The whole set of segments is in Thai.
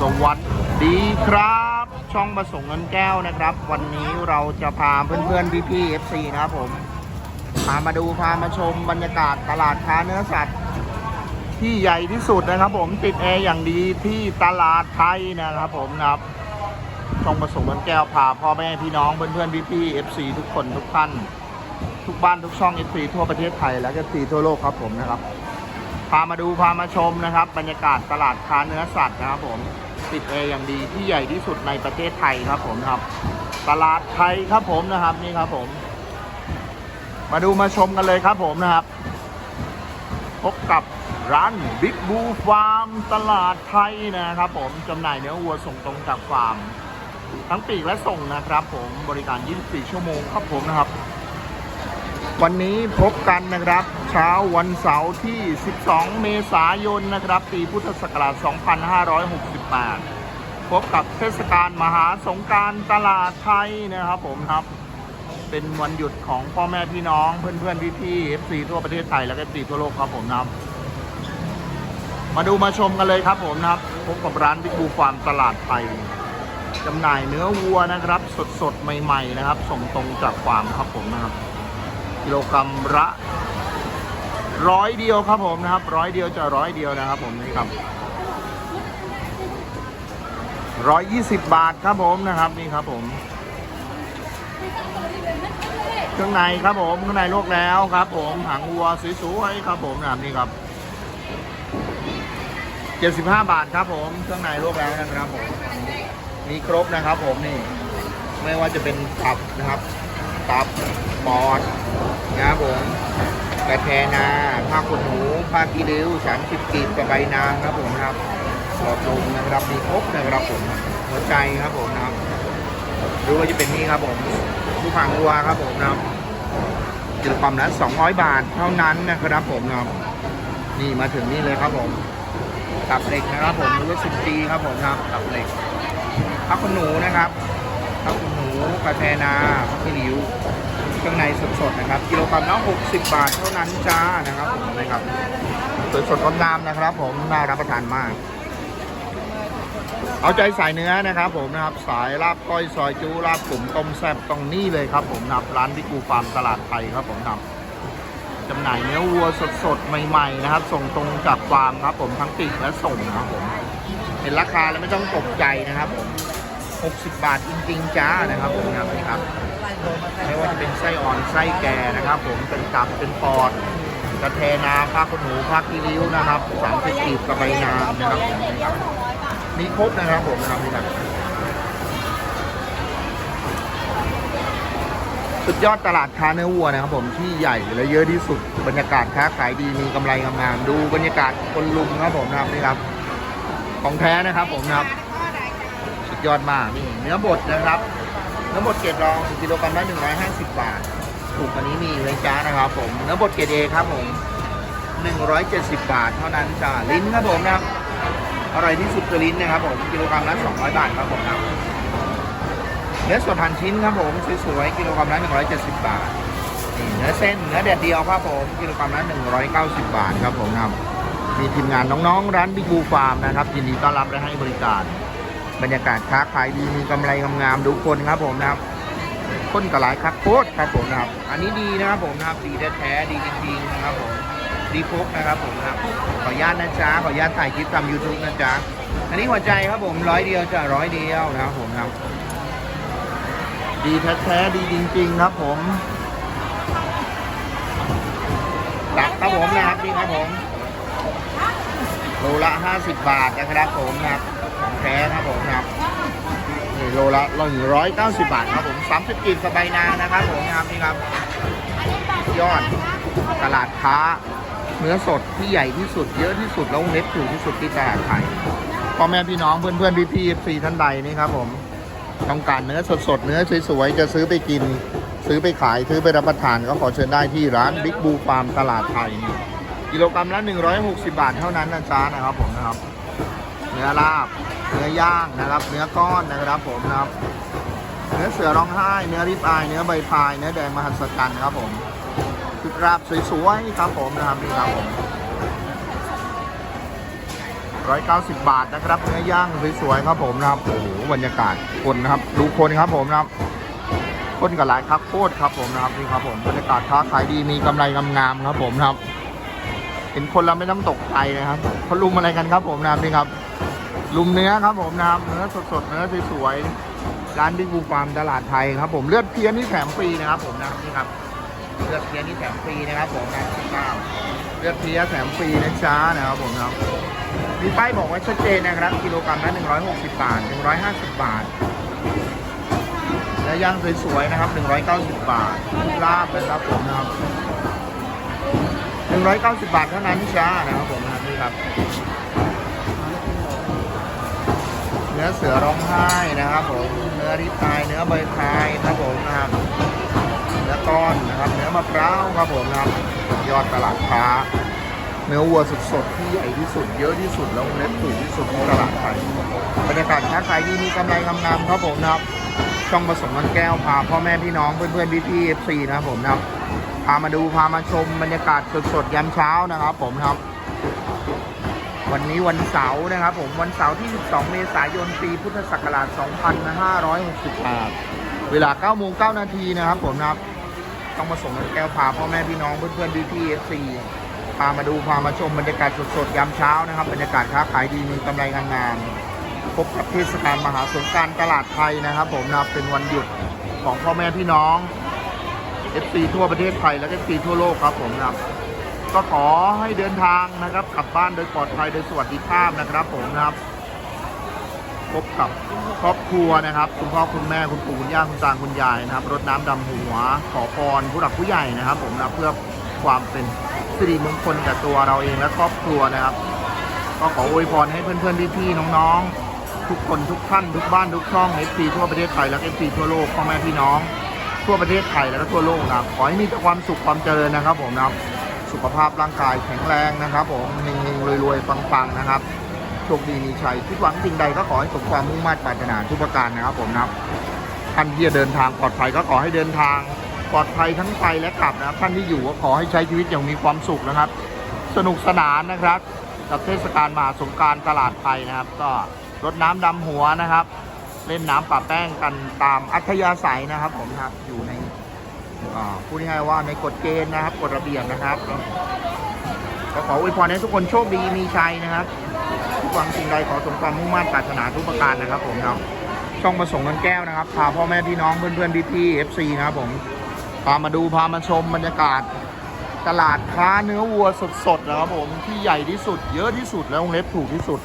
สวัสดีครับ ช่องประสงค์เงินแก้วนะครับ วันนี้เราจะพาเพื่อนๆพี่ๆ FC นะครับผมพามาดูพามาชมบรรยากาศตลาดค้าเนื้อสัตว์ ที่ใหญ่ที่สุดนะครับผมติดแอร์อย่างดีที่ตลาดไทยนะครับผมนะครับช่องประสงค์เงินแก้วพาพ่อแม่พี่น้องเพื่อนๆพี่ๆ FC ทุกคนทุกท่านทุกบ้านทุกช่อง FC ทั่วประเทศไทยและ FC ทั่วโลกครับผมนะครับพามาดูพามาชมนะครับ บรรยากาศตลาดค้าเนื้อสัตว์นะครับผม ติดเอร์อย่างดีที่ใหญ่ที่สุดในประเทศไทยครับผมครับ ตลาดไทยครับผมนะครับนี่ครับผม มาดูมาชมกันเลยครับผมนะครับ พบกับร้านบิ๊กบูฟาร์มตลาดไทยนะครับผมจำหน่ายเนื้อวัวส่งตรงจากฟาร์ม ทั้งปีกและส่งนะครับ ผมบริการ 24 ชั่วโมงครับผมนะครับ วันนี้พบกันนะครับ เช้าวันเสาร์ที่ 12 เมษายนนะครับ ปีพุทธศักราช 2568 พบกับเทศกาลมหาสงการตลาดไทยนะครับผมครับ เป็นวันหยุดของพ่อแม่พี่น้องเพื่อนๆพี่ๆ FC ทั่วประเทศไทยและก็ FC ทั่วโลกครับผมนะครับ มาดูมาชมกันเลยครับผมนะครับ พบกับร้านบิ๊กบูฟาร์มตลาดไทยจำหน่ายเนื้อวัวนะครับ สดๆ ใหม่ ๆ นะครับ ส่งตรงจากฟาร์มครับผมนะครับ กิโลกรัมละ ร้อยเดียวครับผมนะครับร้อยเดียวจะร้อยเดียวนะครับผมนี่ครับร้อยยี่สิบบาทครับผมนะครับนี่ครับผมเครื่องในครับผมเครื่องในลวกแล้วครับ ผมหางวัวสวยๆครับผมนะครับนี่ครับเจ็ดสิบห้าบาทครับผมเครื่องในลวกแล้วนะครับผมมีครบนะครับ ผมนี่ ไม่ว่าจะเป็นตับนะครับ ตับปอดนะครับผม กระแทนาผ้าขนหนูผ้ากีริ้วสามสิบกีบกระใบนางครับผมครับหลอดลมนะครับมีครบนะครับผมหัวใจครับผมนะครับหรือว่าจะเป็นนี่ครับผมลูกหางวัวครับผมนะครับกิโลกรัมละ200บาทเท่านั้นนะครับผมนะครับนี่มาถึงนี่เลยครับผมตับเหล็กนะครับผมรู้สิบปีครับผมครับตับเหล็กผ้าขนหนูนะครับข้าวหมูกระแทนาข้าวขี้ริ้ว เครื่องในสดๆนะครับ กิโลกรัมละ60 บาทเท่านั้นจ้านะครับผมนะครับสวยสดงดงามนะครับ ผมน่ารับประทานมาก เอาใจสายเนื้อนะครับ ผมนะครับ สายลาบก้อยซอยจูลาบกลุ่มต้มแซ่บตรงนี้เลยครับ ผมนับร้านพิกูฟาร์มตลาดไทยครับ ผมนะครับจำหน่ายเนื้อวัวสดๆใหม่ๆนะครับ ส่งตรงจากฟาร์มครับ ผมทั้งปีกและส่งนะครับผมเห็นราคาแล้วไม่ต้องตกใจนะครับผม 60 บาทจริงๆจ้านะครับผมนะครับนี่ครับไม่ว่าจะเป็นไส้อ่อนไส้แก่นะครับ ผมเป็นตับเป็นปอดกระเทนาผ้าขนหนูผ้ากีริ้วนะครับสามสิบกีบกระใบนามนะครับผมนี่ครบนะครับผมนะครับนี่ครับสุดยอดตลาดค้าเนื้อวัวนะครับ ผมที่ใหญ่และเยอะที่สุดบรรยากาศค้าขายดีมีกำไรงามๆดูบรรยากาศคนลุมครับผมนะครับนี่ครับ ของแท้นะครับผมนะครับ ยอดมากนี่เนื้อบดนะครับเนื้อบดเกรดรองกิโลกรัมละ150 บาท ถูกกว่านี้มีเลยจ้านะครับ ผมเนื้อบดเกรดเอครับผม170 บาทเท่านั้นจ้าลิ้นครับผมนะครับอร่อยที่สุดคือลิ้นนะครับผมกิโลกรัมละ200 บาทครับผมนะเนื้อสดหั่นชิ้นครับผมสวยๆกิโลกรัมละ170 บาทนี่เนื้อเส้นเนื้อแดดเดียวครับผมกิโลกรัมละ190 บาทครับผมครับมีทีมงานน้องๆ ร้านบิ๊กบูฟาร์มนะครับยินดีต้อนรับและให้บริการ บรรยากาศค้าขายดีมีกำไรงามๆดูคนครับผมนะครับคนกระหลายครับโคตรครับผมนะครับ อันนี้ดีนะครับผมนะครับดีแท้ๆดีจริงๆนะครับผมดีพกนะครับผมนะครับขออนุญาตนะจ๊ะขออนุญาตถ่ายคลิปทำ YouTube นะจ๊ะอันนี้หัวใจครับผมร้อยเดียวจะร้อยเดียวนะครับผมครับ ดีแท้ๆดีจริง ๆ ครับผมตักครับผมนะครับนี่ครับผมโลละ50บาทนะครับผมนะครับ ของแท้นะครับผมครับนี่โลละร้อยเก้าสิบบาทครับผมสามสิบกีบสบายนางนะครับผมนะครับนี่ครับ ยอดตลาดค้า เนื้อสดที่ใหญ่ที่สุดเยอะที่สุดแล้วเน็ตถูกที่สุดที่ตลาดไทยพ่อแม่พี่น้องเพื่อนเพื่อนพี่พี่ฟรีท่านใดนี่ครับผมต้องการเนื้อสดสดเนื้อสวยๆจะซื้อไปกิน ซื้อไปขายซื้อไปรับประทานก็ขอเชิญได้ที่ร้านบิ๊กบูฟาร์มตลาดไทยนี่กิโลกรัมละ160 บาทเท่านั้นนะจ๊ะนะครับผมนะครับ เนื้อลาบ เนื้อย่างนะครับ เนื้อก้อนนะครับผมนะครับ เนื้อเสือร้องไห้ เนื้อริบอาย เนื้อใบพาย เนื้อแดงมหัศจรรย์ครับผมคือกราบสวยๆครับผมนะครับนี่ครับผม190บาทนะครับ เนื้อย่างสวยๆครับผมนะครับ โอ้โหบรรยากาศคนนะครับ ดูคนครับผมนะครับคนกับหลายครับโคตรครับผมนะครับนี่ครับผมบรรยากาศค้าขายดีมีกำไรงามๆครับผมนะครับ เห็นคนเราไม่ต้องตกใจนะครับเขาลุมอะไรกันครับผมนะครับนี่ครับ ลุมเนื้อครับผมนะครับเนื้อสดๆเนื้อสวยๆร้านบิ๊กบูฟาร์มตลาดไทยครับ ผมเลือดเพี้ยนี่แถมฟรีนะครับผมนะครับนี่ครับเลือดเพี้ยนี่แถมฟรีนะครับผมนะที่เก้าเลือดเพี้ยแถมฟรีนะจ๊ะนะครับผมนะครับมีป้ายบอกไว้ชัดเจนนะครับกิโลกรัมละ160บาท150บาทและย่างสวยๆนะครับ190บาทลาบนะครับผมนะครับ190บาทเท่านั้นจ้านะครับผมนะนี่ครับ เนื้อเสือร้องไห้นะครับผมเนื้อริบอายเนื้อใบพายครับผมนะครับเนื้อก้อนนะครับเนื้อมะพร้าวครับผมนะครับสุดยอดตลาดค้า เนื้อวัวสดๆที่ใหญ่ที่สุด เยอะที่สุดแล้วเล็บถูกที่สุดในตลาดไทยบรรยากาศค้าขายดีมีกำไรงามๆครับผมนะครับช่องผสมมันแก้วพาพ่อแม่พี่น้องเพื่อนๆพี่ๆเอฟซีนะครับผมนะครับพามาดูพามาชมบรรยากาศสดๆยามเช้านะครับ ผมนะครับ วันนี้วันเสาร์นะครับผมวันเสาร์ที่ 12 เมษายน ปีพุทธศักราช 2568 เวลา9โมง9นาทีนะครับผมนะครับ ต้องมาส่งแก้วพาพ่อแม่พี่น้องเพื่อนๆพี่ๆเอฟซีพามาดูพามาชมบรรยากาศสดๆ ยามเช้านะครับ บรรยากาศค้าขายดีมีกำไรงานๆพบกับเทศกาลมหาสงการตลาดไทยนะครับ ผมนะครับเป็นวันหยุดของพ่อแม่พี่น้อง FC ทั่วประเทศไทยและ FC ทั่วโลกครับผมนะครับ ก็ขอให้เดินทางนะครับกลับบ้านโดยปลอดภัยโดยสวัสดิภาพนะครับ ผมนะครับ พบกับครอบครัวนะครับ คุณพ่อคุณแม่คุณปู่คุณย่าคุณตาคุณยายนะครับรดน้ำดำหัว ขอพรผู้หลักผู้ใหญ่นะครับ ผมนะเพื่อความเป็นสิริมงคลกับตัวเราเองและครอบครัวนะครับ ก็ขออวยพรให้เพื่อนๆพี่ๆน้องๆ ทุกคนทุกท่านทุกบ้านทุกช่องเอฟซีทั่วประเทศไทยและเอฟซีทั่วโลกพ่อแม่พี่น้อง ทั่วประเทศไทยและก็ทั่วโลกนะครับขอให้มีแต่ความสุขความเจริญนะครับ ผมนะครับ สุขภาพร่างกายแข็งแรงนะครับผมเฮงๆรวยๆปังๆนะครับโชคดีมีชัยคิดหวังสิ่งใดก็ขอให้สมความมุ่งมั่นปรารถนาทุกประการนะครับผมนะครับท่านที่จะเดินทางปลอดภัยก็ขอให้เดินทางปลอดภัยทั้งไปและกลับนะครับท่านที่อยู่ก็ขอให้ใช้ชีวิตอย่างมีความสุขนะครับ สนุกสนานนะครับ กับเทศกาลมหาสงการตลาดไทยนะครับ ก็รดน้ำดำหัวนะครับ เล่นน้ำปะแป้งกันตามอัธยาศัยนะครับ ผมนะครับอยู่ใน พูดง่ายๆว่าในกฎเกณฑ์นะครับกฎระเบียบนะครับก็ขออวยพรให้ทุกคนโชคดีมีชัยนะครับทุกวังสิ่งใดขอสมความมุ่งมั่นปรารถนาทุกประการนะครับ ผมครับช่องประสงค์เงินแก้วนะครับพาพ่อแม่พี่น้องเพื่อนๆพี่ๆเอฟซีนะครับผมพามาดูพามาชมบรรยากาศ ตลาดค้าเนื้อวัวสดๆนะครับผมที่ใหญ่ที่สุด เยอะที่สุดและวงเล็บถูกที่สุด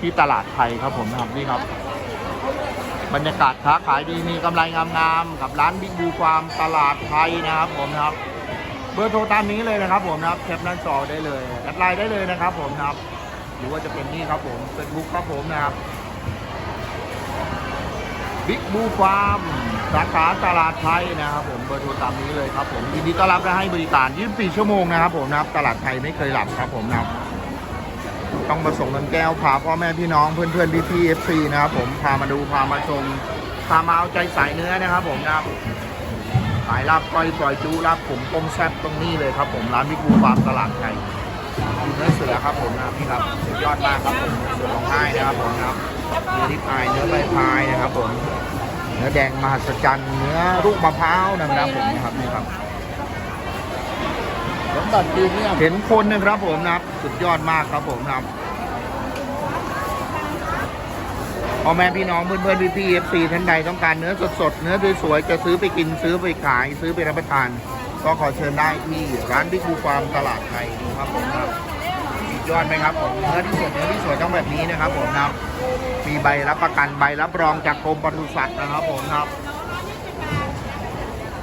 ที่ตลาดไทยครับผมนะครับนี่ครับ บรรยากาศค้าขายดีมีกำไรงามๆกับร้านบิ๊กบูฟามตลาดไทยนะครับผมนะครับเบอร์โทรตามนี้เลยนะครับผมนะครับแคปหน้าจอได้เลยแอดไลน์ได้เลยนะครับผมนะครับหรือว่าจะเป็นนี่ครับผมเฟซบุ๊กครับผมนะครับบิ๊กบูฟาร์มสาขาตลาดไทยนะครับผมเบอร์โทรตามนี้เลยครับผมยินดีต้อนรับและให้บริการ 24 ชั่วโมงนะครับผมนะครับตลาดไทยไม่เคยหลับครับผมนะครับ ต้องมาส่งเงินแก้วพาพ่อแม่พี่น้องเพื่อนๆพี่ๆเอฟซีนะครับผมพามาดูพามาชมพามาเอาใจสายเนื้อนะครับ ผมนะครับขายลาบก้อยซอยจูลาบผมต้มแซ่บตรงนี้เลยครับ ผมร้านพิกูฟาร์มตลาดไทยอยู่เนื้อเสือครับผมนะครับนี่ครับสุดยอดมากครับผมเสือร้องไห้นะครับผมนะครับเนื้อริบอายเนื้อใบพายนะครับ ผมเนื้อแดงมหัศจรรย์เนื้อลูกมะพร้าวนะครับผมนะครับนี่ครับ สมบัติพรีเมียมเห็นคนนะครับผมนะครับ สุดยอดมากครับผมนะครับพ่อแม่พี่น้องเพื่อนเพื่อนพี่พี่เอฟซีท่านใดต้องการเนื้อสดๆเนื้อสวยๆจะซื้อไปกินซื้อไปขาย ซื้อไปรับประทาน ก็ขอเชิญได้ที่ร้านบิ๊กบูฟาร์มตลาดไทยครับผมนะครับสุดยอดไหมครับผมเนื้อที่สดเนื้อที่สวยต้องแบบนี้นะครับผมนะครับมีใบรับประกันใบรับรองจากกรมปศุสัตว์นะครับผมนะครับ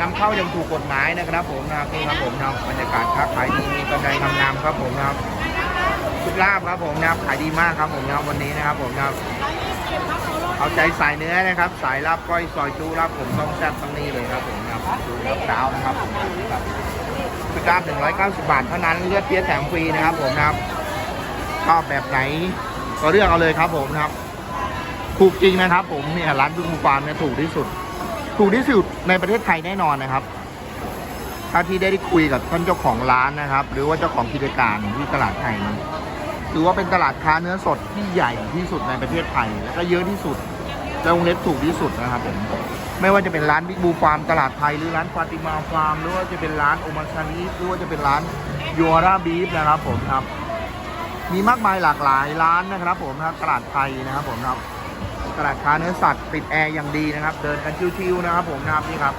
นำเข้าย่างถูกกฎหมายนะครับผมนะครับนี่ครับผมนะครับบรรยากาศค้าขายดีมีกำไรงามๆครับผมนะครับชุดลาบครับผมนะครับขายดีมากครับผมนะครับวันนี้นะครับผมนะครับเอาใจสายเนื้อนะครับ สายลาบก้อยซอยจูลาบผมต้องแซ่บต้องนี่เลยครับผมนะครับดูรับดาวนะครับผมครับคือกราบ190 บาทเท่านั้นเลือดเพี้ยแถมฟรีนะครับผมนะครับชอบแบบไหนก็เลือกเอาเลยครับผมนะครับ ถูกจริงนะครับผมเนี่ยร้านบิ๊กบูฟาร์มเนี่ยถูกที่สุด ถูกที่สุดในประเทศไทยแน่นอนนะครับถ้าที่ได้คุยกับท่านเจ้าของร้านนะครับ หรือว่าเจ้าของกิจการที่ตลาดไทยนะถือว่าเป็นตลาดค้าเนื้อสดที่ใหญ่ที่สุดในประเทศไทย แล้วก็เยอะที่สุดและวงเล็บถูกที่สุดนะครับผมไม่ว่าจะเป็นร้านบิ๊กบูฟาร์มตลาดไทยหรือร้านฟาติมาฟาร์มหรือว่าจะเป็นร้านโอมาชานีหรือว่าจะเป็นร้านยูราบีฟนะครับผมครับ มีมากมายหลากหลายร้านนะครับผมนะครับตลาดไทยนะครับผมครับ ตลาดค้าเนื้อสัตว์ติดแอร์อย่างดีนะครับ เดินกันชิวๆนะครับผมนะครับนี่ครับ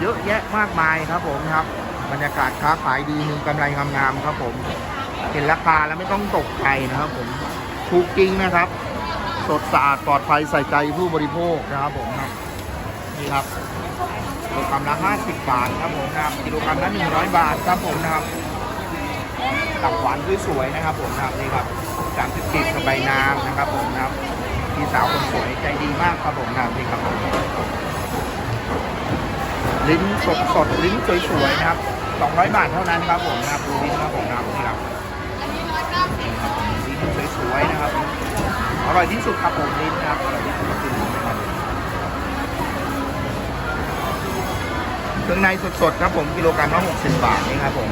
เยอะแยะมากมายครับผมนะครับ บรรยากาศค้าขายดีมีกำไรงามๆครับผม เห็นราคาแล้วไม่ต้องตกใจนะครับผมถูกจริงนะครับ สดสะอาดปลอดภัยใส่ใจผู้บริโภคนะครับผมครับนี่ครับกิโลกรัมละ50 บาทครับผมนะครับกิโลกรัมละ100 บาทครับผมนะครับตับหวานสวยๆนะครับผมนะครับนี่ครับ30กิบสบายน้ำนะครับผมนะครับ พี่สาวคนสวยใจดีมากครับผมนะครับนี่ครับผมลิ้นสดสดลิ้นสวยๆนะครับ200 บาทเท่านั้นครับผมนะครับดูลิ้นครับผมนะครับนี่ครับลิ้นสวยๆนะครับอร่อยที่สุดครับผมลิ้นนะครับอร่อยที่สุดคือลิ้นนะครับเครื่องในสดๆครับผมกิโลกรัมละ60 บาทนี่ครับผม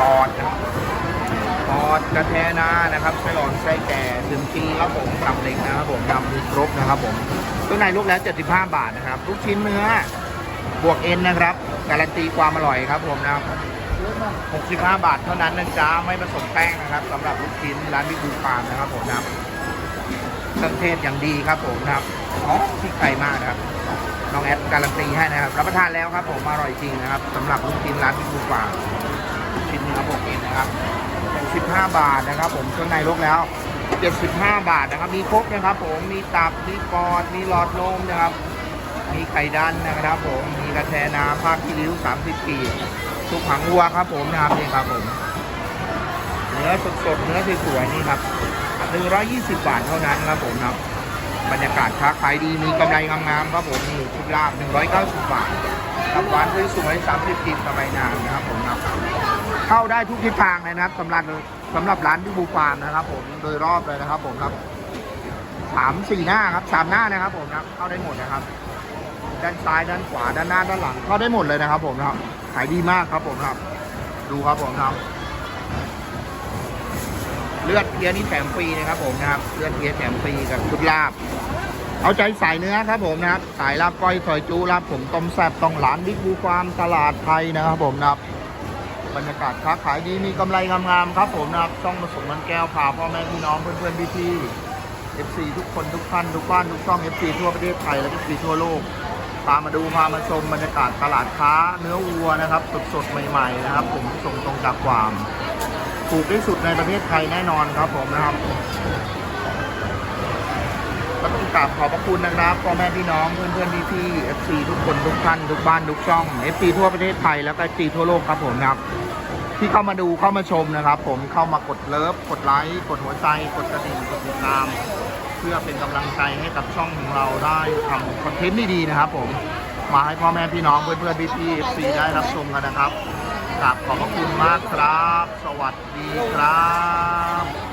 ปอดนะครับ ปอดกระแทนานะครับไส้หลอนไส้แก่ถึงปีครับผมตับเล็กนะครับผมยำมีครบนะครับผมเครื่องในลูกแล้ว 75 บาทนะครับลูกชิ้นเนื้อบวกเอ็นนะครับ การันตีความอร่อยครับผมนะครับ65 บาทเท่านั้นนะจ๊ะไม่ผสมแป้งนะครับสำหรับลูกชิ้นร้านบิ๊กบูฟาร์มนะครับผมนะครับเครื่องเทศอย่างดีครับผมนะครับอ๋อที่ไก่มากนะครับน้องแอดการันตีให้นะครับรับประทานแล้วครับผมอร่อยจริงนะครับสำหรับลูกชิ้นร้านบิ๊กบูฟาร์มชิ้นเนื้อบวกเอ็นนะครับ 65 บาทนะครับ ผมเครื่องในลกแล้ว 75 บาทนะครับ มีครบนะครับ ผมมีตับมีปอดมีหลอดลมนะครับ มีไข่ดันนะครับ ผมมีกระแทนาภาคที่ริ้ว 30 ปีทุกขังวัวครับ ผมนะครับนี่ครับผมเนื้อสดๆเนื้อสวยๆนี่ครับ120 บาทเท่านั้นครับผมครับบรรยากาศค้าขายดีมีกำไรงามๆครับผมนี่ชุดลาบ190 บาทกับหวานสวยๆ30 ปีสบายนานนะครับผมครับ เข้าได้ทุกทิศทางเลยนะครับสำหรับสำหรับร้านที่บูฟาร์มนะครับ ผมโดยรอบเลยนะครับ ผมครับสามสี่หน้าครับสามหน้านะครับ ผมครับเข้าได้หมดนะครับ ด้านซ้ายด้านขวาด้านหน้าด้านหลังเข้าได้หมดเลยนะครับ ผมครับขายดีมากครับผมครับ ดูครับผมครับเลือดเพียนี่แถมฟรีนะครับ ผมนะครับเลือดเพียแถมฟรีกับชุดลาบ เอาใจสายเนื้อครับผมนะครับสายลาบก้อยซอยจูลาบผมต้มแซ่บต้องร้านบิ๊กบูฟาร์มตลาดไทยนะครับ ผมนะครับ บรรยากาศค้าขายดีมีกำไรงามๆครับผมนะครับช่องผสมมันแก้วพาพ่อแม่พี่น้องเพื่อนๆพี่ๆ FC ทุกคนทุกท่านทุกบ้านทุกช่อง FC ทั่วประเทศไทยและ FC ทั่วโลกพามาดูพามาชมบรรยากาศตลาดค้าเนื้อวัวนะครับสดๆใหม่ๆนะครับ ผมส่งตรงจากฟามถูกที่สุดในประเทศไทยแน่นอนครับผมนะครับ ก็ต้องกราบขอบพระคุณนะครับพ่อแม่พี่น้องเพื่อนๆพี่ๆ FC ทุกคนทุกท่านทุกบ้านทุกช่อง FC ทั่วประเทศไทยแล้วก็ FC ทั่วโลกครับผมนะครับ ที่เข้ามาดูเข้ามาชมนะครับ ผมเข้ามากดเลิฟกดไลค์กดหัวใจกดกระดิ่งกดติดตาม เพื่อเป็นกำลังใจให้กับช่องของเราได้ทำคอนเทนต์ดีๆนะครับ ผมมาให้พ่อแม่พี่น้องเพื่อนๆพี่ๆ FC ได้รับชมกันนะครับกราบขอบพระคุณมากครับ สวัสดีครับ